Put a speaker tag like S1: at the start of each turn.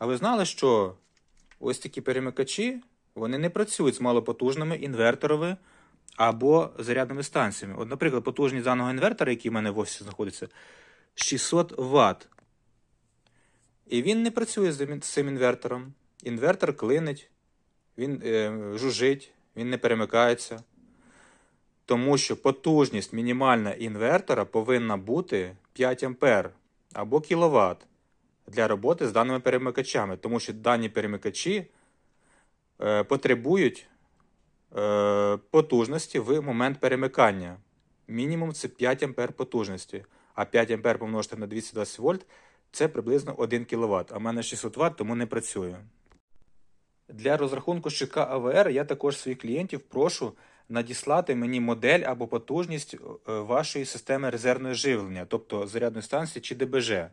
S1: А ви знали, що ось такі перемикачі вони не працюють з малопотужними інверторами або зарядними станціями. От, наприклад, потужність даного інвертора, який в мене в офісі знаходиться, 600 Вт. І він не працює з цим- інвертором. Інвертор клинить, він е, жужить, він не перемикається. Тому що потужність мінімальна інвертора повинна бути 5 А або кВт для роботи з даними перемикачами, тому що дані перемикачі е, потребують е, потужності в момент перемикання. Мінімум це 5 А потужності, а 5 А помножити на 220 вольт це приблизно 1 кВт. А в мене 600 Вт, тому не працює. Для розрахунку щитка АВР я також своїх клієнтів прошу надіслати мені модель або потужність е, вашої системи резервного живлення, тобто зарядної станції чи ДБЖ.